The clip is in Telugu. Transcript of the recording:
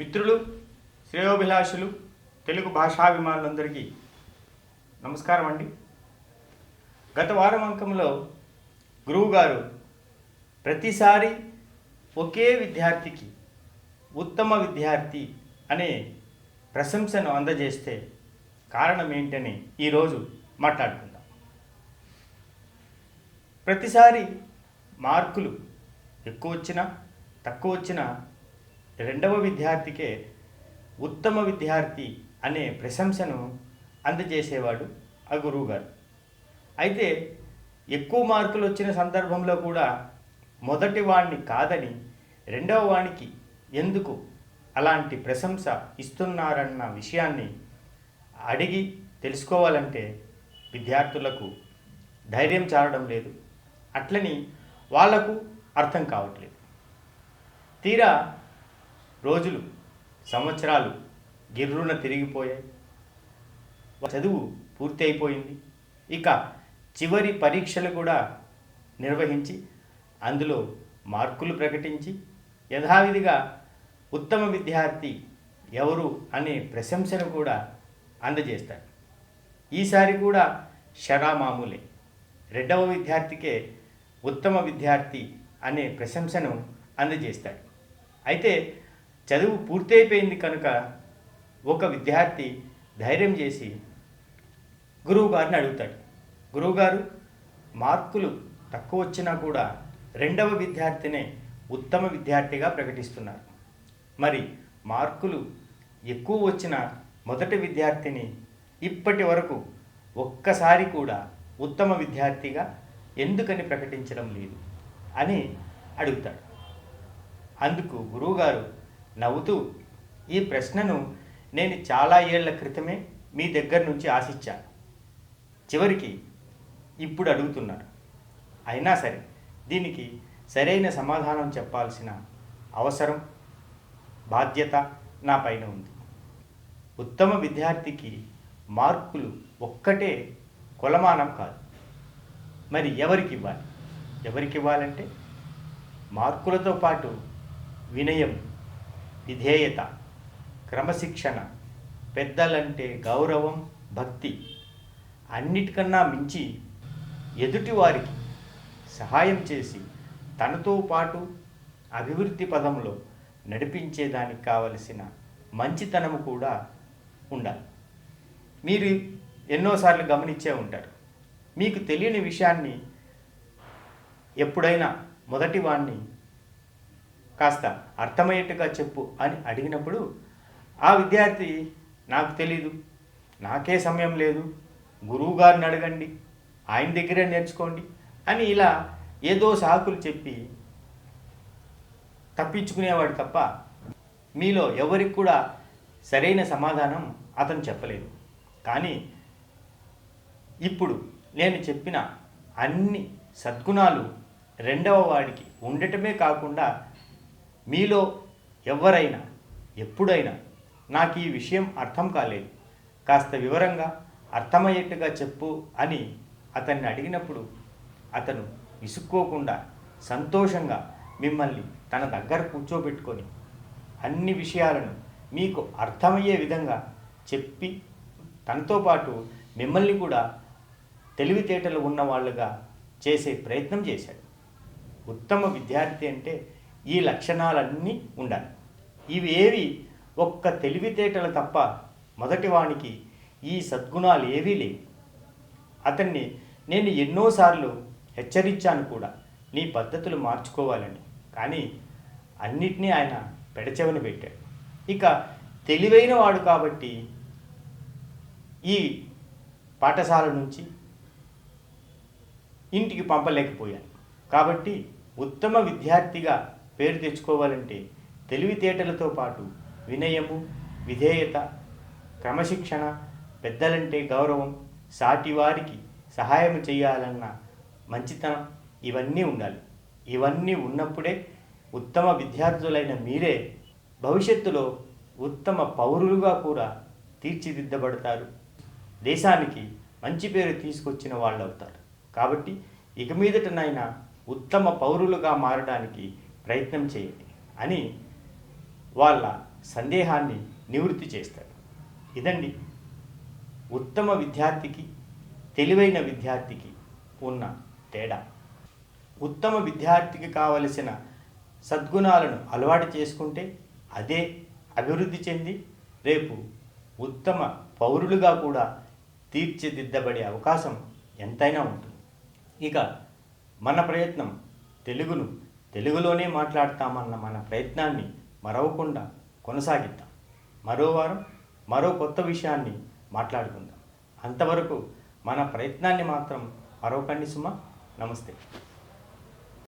మిత్రులు శ్రేయోభిలాషులు తెలుగు భాషాభిమానులందరికీ నమస్కారం అండి. గత వారం అంకంలో గురువుగారు ప్రతిసారి ఒకే విద్యార్థికి ఉత్తమ విద్యార్థి అనే ప్రశంసను అందజేస్తే కారణం ఏంటని ఈరోజు మాట్లాడుకుందాం. ప్రతిసారి మార్కులు ఎక్కువ వచ్చినా తక్కువ వచ్చినా రెండవ విద్యార్థికే ఉత్తమ విద్యార్థి అనే ప్రశంసను అందజేసేవాడు ఆ గురువుగారు. అయితే ఎక్కువ మార్కులు వచ్చిన సందర్భంలో కూడా మొదటి వాణ్ణి కాదని రెండవ వానికి ఎందుకు అలాంటి ప్రశంస ఇస్తున్నారన్న విషయాన్ని అడిగి తెలుసుకోవాలంటే విద్యార్థులకు ధైర్యం చాలడం లేదు. అట్లని వాళ్ళకు అర్థం కావట్లేదు. తీరా రోజులు సంవత్సరాలు గిర్రున తిరిగిపోయాయి. చదువు పూర్తి అయిపోయింది ఇక చివరి పరీక్షలు కూడా నిర్వహించి అందులో మార్కులు ప్రకటించి యథావిధిగా ఉత్తమ విద్యార్థి ఎవరు అనే ప్రశంసను కూడా అందజేస్తారు ఈసారి కూడా షరా మామూలే. రెండవ విద్యార్థికే ఉత్తమ విద్యార్థి అనే ప్రశంసను అందజేస్తాడు. అయితే చదువు పూర్తయిపోయింది కనుక ఒక విద్యార్థి ధైర్యం చేసి గురువుగారిని అడుగుతాడు. గురువుగారు మార్కులు తక్కువ వచ్చినా కూడా రెండవ విద్యార్థినే ఉత్తమ విద్యార్థిగా ప్రకటిస్తున్నారు. మరి మార్కులు ఎక్కువ వచ్చిన మొదటి విద్యార్థిని ఇప్పటి వరకు ఒక్కసారి కూడా ఉత్తమ విద్యార్థిగా ఎందుకని ప్రకటించడం లేదు అని అడుగుతాడు. అందుకు గురువుగారు నవ్వుతూ ఈ ప్రశ్నను నేను చాలా ఏళ్ళ క్రితమే మీ దగ్గర నుంచి ఆశించాను. చివరికి ఇప్పుడు అడుగుతున్నారు. అయినా సరే దీనికి సరైన సమాధానం చెప్పాల్సిన అవసరం బాధ్యత నా పైన ఉంది. ఉత్తమ విద్యార్థికి మార్కులు ఒక్కటే కొలమానం కాదు. మరి ఎవరికి ఇవ్వాలి? ఎవరికి ఇవ్వాలంటే మార్కులతో పాటు వినయం విధేయత క్రమశిక్షణ పెద్దలంటే గౌరవం భక్తి అన్నిటికన్నా మించి ఎదుటి వారికి సహాయం చేసి తనతో పాటు అభివృద్ధి పదంలో నడిపించేదానికి కావలసిన మంచితనము కూడా ఉండాలి. మీరు ఎన్నోసార్లు గమనించే ఉంటారు. మీకు తెలియని విషయాన్ని ఎప్పుడైనా మొదటి వాణ్ణి కాస్త అర్థమయ్యేట్టుగా చెప్పు అని అడిగినప్పుడు ఆ విద్యార్థి నాకు తెలీదు నాకే సమయం లేదు గురువు గారిని అడగండి ఆయన దగ్గరే నేర్చుకోండి అని ఇలా ఏదో సాకులు చెప్పి తప్పించుకునేవాడు తప్ప మీలో ఎవరికి కూడా సరైన సమాధానం అతను చెప్పలేదు. కానీ ఇప్పుడు నేను చెప్పిన అన్ని సద్గుణాలు రెండవ వాడికి ఉండటమే కాకుండా మీలో ఎవరైనా ఎప్పుడైనా నాకు ఈ విషయం అర్థం కాలేదు. కాస్త వివరంగా అర్థమయ్యేట్టుగా చెప్పు అని అతన్ని అడిగినప్పుడు అతను విసుక్కోకుండా సంతోషంగా మిమ్మల్ని తన దగ్గర కూర్చోబెట్టుకొని అన్ని విషయాలను మీకు అర్థమయ్యే విధంగా చెప్పి తనతో పాటు మిమ్మల్ని కూడా తెలివితేటలు ఉన్నవాళ్ళుగా చేసే ప్రయత్నం చేశాడు. ఉత్తమ విద్యార్థి అంటే ఈ లక్షణాలన్నీ ఉండాలి. ఇవి ఏవి? ఒక్క తెలివితేటలు తప్ప మొదటి వానికి ఈ సద్గుణాలు ఏవీ లేవు. అతన్ని నేను ఎన్నోసార్లు హెచ్చరించాను కూడా. నీ పద్ధతులు మార్చుకోవాలని. కానీ అన్నిటినీ ఆయన పెడచెవని పెట్టాడు. ఇక తెలివైన వాడు కాబట్టి ఈ పాఠశాల నుంచి ఇంటికి పంపలేకపోయాను. కాబట్టి ఉత్తమ విద్యార్థిగా పేరు తెచ్చుకోవాలంటే తెలివితేటలతో పాటు వినయము విధేయత క్రమశిక్షణ పెద్దలంటే గౌరవం సాటివారికి సహాయం చేయాలన్న మంచితనం ఇవన్నీ ఉండాలి. ఇవన్నీ ఉన్నప్పుడే ఉత్తమ విద్యార్థులైన మీరే భవిష్యత్తులో ఉత్తమ పౌరులుగా కూడా తీర్చిదిద్దబడతారు. దేశానికి మంచి పేరు తీసుకొచ్చిన వాళ్ళు అవుతారు కాబట్టి ఇక మీదటనైనా ఉత్తమ పౌరులుగా మారడానికి ప్రయత్నం చేయండి అని వాళ్ళ సందేహాన్ని నివృత్తి చేస్తాడు ఇదండి ఉత్తమ విద్యార్థికి తెలివైన విద్యార్థికి ఉన్న తేడా. ఉత్తమ విద్యార్థికి కావలసిన సద్గుణాలను అలవాటు చేసుకుంటే అదే అభివృద్ధి చెంది రేపు ఉత్తమ పౌరులుగా కూడా తీర్చిదిద్దబడే అవకాశం ఎంతైనా ఉంటుంది. ఇక మన ప్రయత్నం తెలుగును తెలుగులోనే మాట్లాడతామన్న మన ప్రయత్నాన్ని మరవకుండా కొనసాగిద్దాం. మరో వారం మరో కొత్త విషయాన్ని మాట్లాడుకుందాం. అంతవరకు మన ప్రయత్నాన్ని మాత్రం మరొకండి సుమ. నమస్తే.